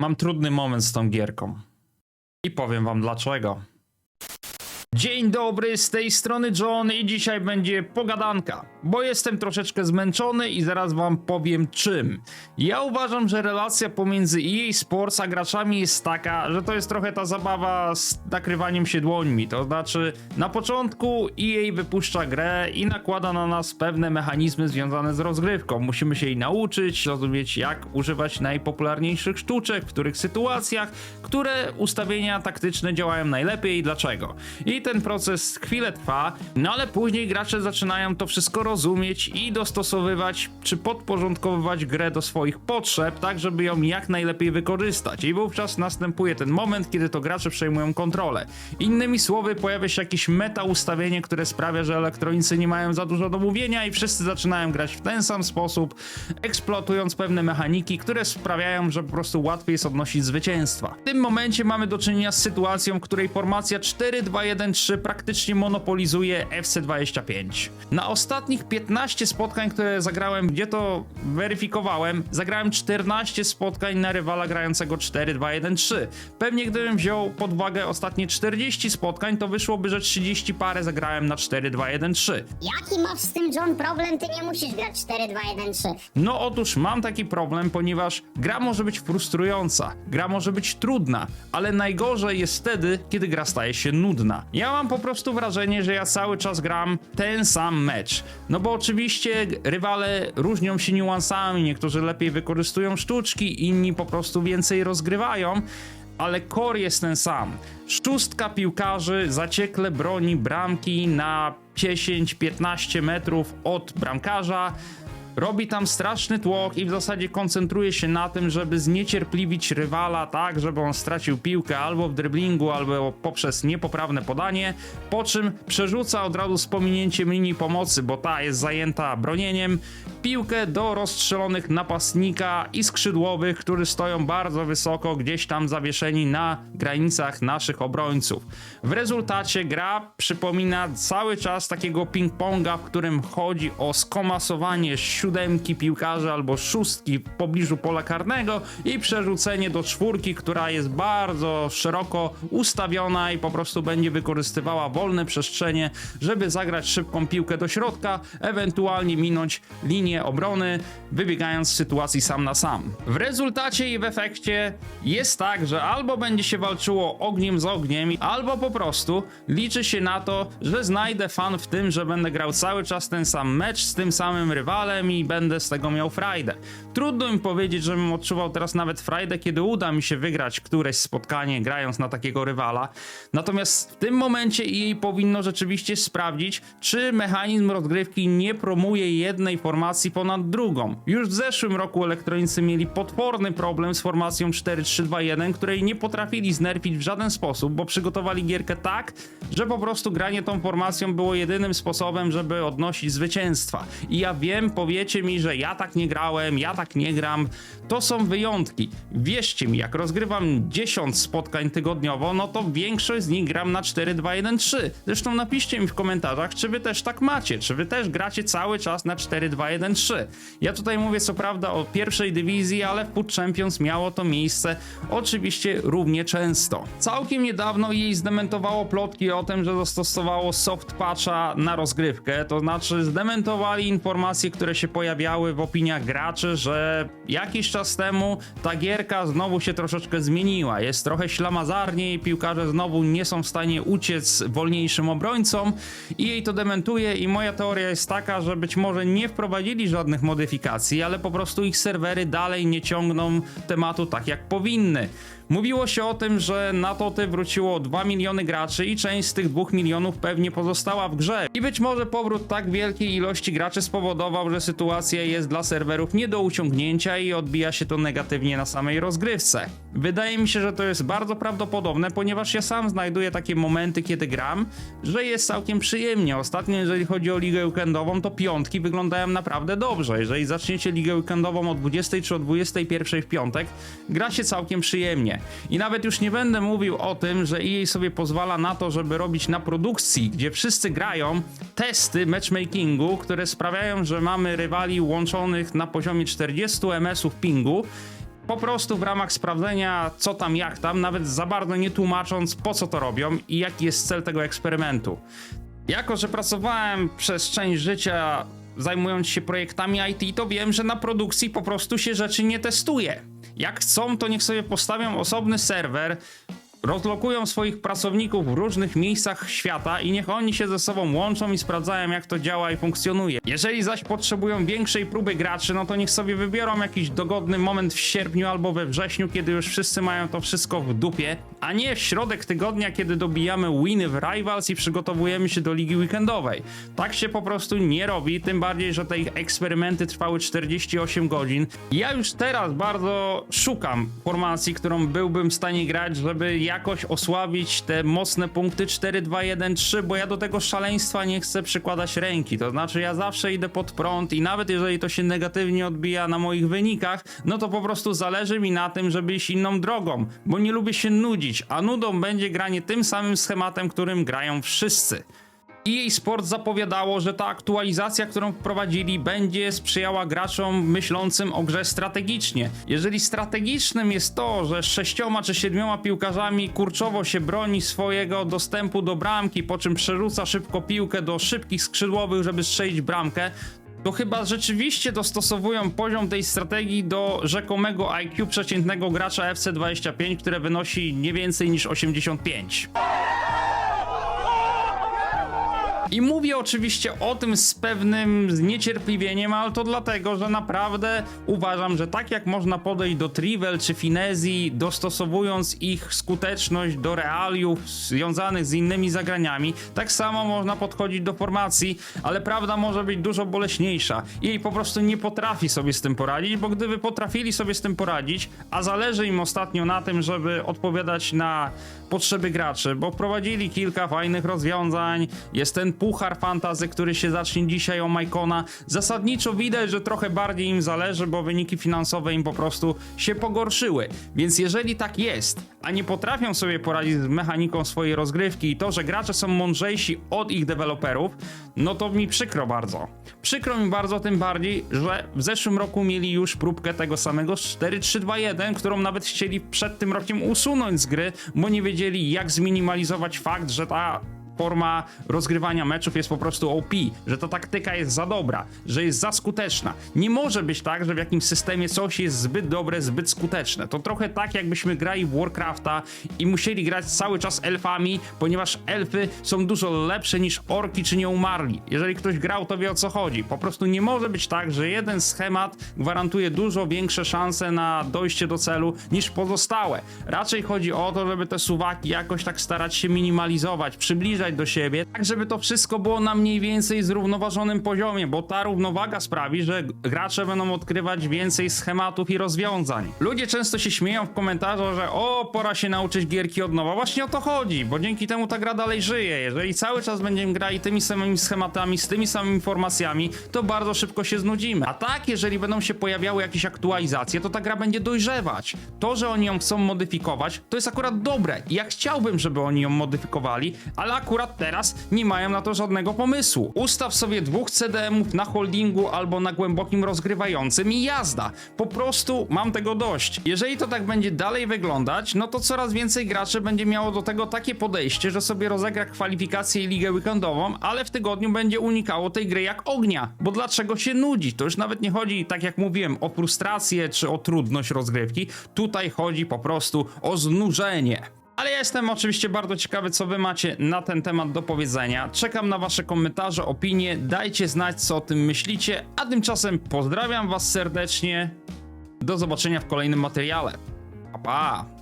Mam trudny moment z tą gierką. I powiem wam dlaczego. Dzień dobry, z tej strony John i dzisiaj będzie pogadanka, bo jestem troszeczkę zmęczony i zaraz wam powiem czym. Ja uważam, że relacja pomiędzy EA Sports a graczami jest taka, że to jest trochę ta zabawa z nakrywaniem się dłońmi, to znaczy na początku EA wypuszcza grę i nakłada na nas pewne mechanizmy związane z rozgrywką. Musimy się jej nauczyć, rozumieć jak używać najpopularniejszych sztuczek, w których sytuacjach, które ustawienia taktyczne działają najlepiej i dlaczego. I ten proces chwilę trwa, no ale później gracze zaczynają to wszystko rozumieć i dostosowywać czy podporządkowywać grę do swoich potrzeb, tak żeby ją jak najlepiej wykorzystać. I wówczas następuje ten moment, kiedy to gracze przejmują kontrolę. Innymi słowy, pojawia się jakieś meta ustawienie, które sprawia, że elektronicy nie mają za dużo do mówienia i wszyscy zaczynają grać w ten sam sposób, eksploatując pewne mechaniki, które sprawiają, że po prostu łatwiej jest odnosić zwycięstwa. W tym momencie mamy do czynienia z sytuacją, w której formacja 4-2-1-3 praktycznie monopolizuje FC25. Na ostatnich 15 spotkań, które zagrałem, gdzie to weryfikowałem, zagrałem 14 spotkań na rywala grającego 4-2-1-3. Pewnie gdybym wziął pod uwagę ostatnie 40 spotkań, to wyszłoby, że 30 parę zagrałem na 4-2-1-3. Jaki masz z tym John problem? Ty nie musisz grać 4-2-1-3. No otóż mam taki problem, ponieważ gra może być frustrująca, gra może być trudna, ale najgorzej jest wtedy, kiedy gra staje się nudna. Ja mam po prostu wrażenie, że ja cały czas gram ten sam mecz. No bo oczywiście rywale różnią się niuansami, niektórzy lepiej wykorzystują sztuczki, inni po prostu więcej rozgrywają. Ale core jest ten sam. Szóstka piłkarzy zaciekle broni bramki na 10-15 metrów od bramkarza robi tam straszny tłok i w zasadzie koncentruje się na tym, żeby zniecierpliwić rywala tak, żeby on stracił piłkę albo w driblingu, albo poprzez niepoprawne podanie, po czym przerzuca od razu z pominięciem linii pomocy, bo ta jest zajęta bronieniem, piłkę do rozstrzelonych napastnika i skrzydłowych, którzy stoją bardzo wysoko, gdzieś tam zawieszeni na granicach naszych obrońców. W rezultacie gra przypomina cały czas takiego ping-ponga, w którym chodzi o skomasowanie siódemki piłkarzy albo szóstki w pobliżu pola karnego i przerzucenie do czwórki, która jest bardzo szeroko ustawiona i po prostu będzie wykorzystywała wolne przestrzenie, żeby zagrać szybką piłkę do środka, ewentualnie minąć linię obrony, wybiegając z sytuacji sam na sam. W rezultacie i w efekcie jest tak, że albo będzie się walczyło ogniem z ogniem, albo po prostu liczy się na to, że znajdę fan w tym, że będę grał cały czas ten sam mecz z tym samym rywalem i będę z tego miał frajdę. Trudno mi powiedzieć, żebym odczuwał teraz nawet frajdę, kiedy uda mi się wygrać któreś spotkanie grając na takiego rywala. Natomiast w tym momencie EA powinno rzeczywiście sprawdzić, czy mechanizm rozgrywki nie promuje jednej formacji ponad drugą. Już w zeszłym roku elektronicy mieli potworny problem z formacją 4-3-2-1, której nie potrafili znerfić w żaden sposób, bo przygotowali gierkę tak, że po prostu granie tą formacją było jedynym sposobem, żeby odnosić zwycięstwa. I ja wiem, powiecie mi, że ja tak nie grałem, ja tak nie gram. To są wyjątki. Wierzcie mi, jak rozgrywam 10 spotkań tygodniowo, no to większość z nich gram na 4-2-1-3. Zresztą napiszcie mi w komentarzach, czy wy też tak macie, czy wy też gracie cały czas na 4-2-1-3. Ja tutaj mówię co prawda o pierwszej dywizji, ale w Foot Champions miało to miejsce oczywiście równie często. Całkiem niedawno jej zdementowało plotki o tym, że zastosowało soft patcha na rozgrywkę, to znaczy zdementowali informacje, które się pojawiały w opiniach graczy, że jakiś czas temu ta gierka znowu się troszeczkę zmieniła. Jest trochę ślamazarniej, piłkarze znowu nie są w stanie uciec wolniejszym obrońcom i jej to dementuje i moja teoria jest taka, że być może nie wprowadzili żadnych modyfikacji, ale po prostu ich serwery dalej nie ciągną tematu tak jak powinny. Mówiło się o tym, że na Toty wróciło 2 miliony graczy i część z tych 2 milionów pewnie pozostała w grze. I być może powrót tak wielkiej ilości graczy spowodował, że sytuacja jest dla serwerów nie do uciągnięcia i odbija się to negatywnie na samej rozgrywce. Wydaje mi się, że to jest bardzo prawdopodobne, ponieważ ja sam znajduję takie momenty, kiedy gram, że jest całkiem przyjemnie. Ostatnio, jeżeli chodzi o ligę weekendową, to piątki wyglądają naprawdę dobrze. Jeżeli zaczniecie ligę weekendową o 20 czy o 21 w piątek, gra się całkiem przyjemnie. I nawet już nie będę mówił o tym, że EA sobie pozwala na to, żeby robić na produkcji, gdzie wszyscy grają, testy matchmakingu, które sprawiają, że mamy rywali łączonych na poziomie 40 ms-ów pingu Po prostu w ramach sprawdzenia, co tam, jak tam, nawet za bardzo nie tłumacząc, po co to robią i jaki jest cel tego eksperymentu. Jako, że pracowałem przez część życia zajmując się projektami IT, to wiem, że na produkcji po prostu się rzeczy nie testuje. Jak chcą, to niech sobie postawią osobny serwer, rozlokują swoich pracowników w różnych miejscach świata i niech oni się ze sobą łączą i sprawdzają, jak to działa i funkcjonuje. Jeżeli zaś potrzebują większej próby graczy, no to niech sobie wybiorą jakiś dogodny moment w sierpniu albo we wrześniu, kiedy już wszyscy mają to wszystko w dupie, a nie w środek tygodnia, kiedy dobijamy winy w Rivals i przygotowujemy się do ligi weekendowej. Tak się po prostu nie robi, tym bardziej, że te ich eksperymenty trwały 48 godzin. Ja już teraz bardzo szukam formacji, którą byłbym w stanie grać, żeby jakoś osłabić te mocne punkty 4, 2, 1, 3, bo ja do tego szaleństwa nie chcę przykładać ręki. To znaczy, ja zawsze idę pod prąd i nawet jeżeli to się negatywnie odbija na moich wynikach, no to po prostu zależy mi na tym, żeby iść inną drogą, bo nie lubię się nudzić, a nudą będzie granie tym samym schematem, którym grają wszyscy. EA Sport zapowiadało, że ta aktualizacja, którą wprowadzili, będzie sprzyjała graczom myślącym o grze strategicznie. Jeżeli strategicznym jest to, że sześcioma czy siedmioma piłkarzami kurczowo się broni swojego dostępu do bramki, po czym przerzuca szybko piłkę do szybkich skrzydłowych, żeby strzelić bramkę, to chyba rzeczywiście dostosowują poziom tej strategii do rzekomego IQ przeciętnego gracza FC25, które wynosi nie więcej niż 85. I mówię oczywiście o tym z pewnym zniecierpliwieniem, ale to dlatego, że naprawdę uważam, że tak jak można podejść do Trivel czy Finezji, dostosowując ich skuteczność do realiów związanych z innymi zagraniami, tak samo można podchodzić do formacji, ale prawda może być dużo boleśniejsza. Jej po prostu nie potrafi sobie z tym poradzić, bo gdyby potrafili sobie z tym poradzić, a zależy im ostatnio na tym, żeby odpowiadać na potrzeby graczy, bo wprowadzili kilka fajnych rozwiązań, jest ten puchar fantazy, który się zacznie dzisiaj o Majkona. Zasadniczo widać, że trochę bardziej im zależy, bo wyniki finansowe im po prostu się pogorszyły. Więc jeżeli tak jest, a nie potrafią sobie poradzić z mechaniką swojej rozgrywki i to, że gracze są mądrzejsi od ich deweloperów, no to mi przykro bardzo. Przykro mi bardzo tym bardziej, że w zeszłym roku mieli już próbkę tego samego 4-3-2-1, którą nawet chcieli przed tym rokiem usunąć z gry, bo nie wiedzieli jak zminimalizować fakt, że ta forma rozgrywania meczów jest po prostu OP, że ta taktyka jest za dobra, że jest za skuteczna. Nie może być tak, że w jakimś systemie coś jest zbyt dobre, zbyt skuteczne. To trochę tak, jakbyśmy grali w Warcrafta i musieli grać cały czas elfami, ponieważ elfy są dużo lepsze niż orki czy nieumarli. Jeżeli ktoś grał, to wie o co chodzi. Po prostu nie może być tak, że jeden schemat gwarantuje dużo większe szanse na dojście do celu niż pozostałe. Raczej chodzi o to, żeby te suwaki jakoś tak starać się minimalizować, przybliżać do siebie, tak żeby to wszystko było na mniej więcej zrównoważonym poziomie, bo ta równowaga sprawi, że gracze będą odkrywać więcej schematów i rozwiązań. Ludzie często się śmieją w komentarzach, że o, pora się nauczyć gierki od nowa. Właśnie o to chodzi, bo dzięki temu ta gra dalej żyje. Jeżeli cały czas będziemy grali tymi samymi schematami, z tymi samymi informacjami, to bardzo szybko się znudzimy. A tak, jeżeli będą się pojawiały jakieś aktualizacje, to ta gra będzie dojrzewać. To, że oni ją chcą modyfikować, to jest akurat dobre. Ja chciałbym, żeby oni ją modyfikowali, ale akurat teraz nie mają na to żadnego pomysłu. Ustaw sobie dwóch CDM-ów na holdingu albo na głębokim rozgrywającym i jazda. Po prostu mam tego dość. Jeżeli to tak będzie dalej wyglądać, no to coraz więcej graczy będzie miało do tego takie podejście, że sobie rozegra kwalifikację i ligę weekendową, ale w tygodniu będzie unikało tej gry jak ognia. Bo dlaczego się nudzi? To już nawet nie chodzi, tak jak mówiłem, o frustrację czy o trudność rozgrywki. Tutaj chodzi po prostu o znużenie. Ale ja jestem oczywiście bardzo ciekawy, co wy macie na ten temat do powiedzenia. Czekam na wasze komentarze, opinie, dajcie znać, co o tym myślicie, a tymczasem pozdrawiam was serdecznie. Do zobaczenia w kolejnym materiale. Pa, pa!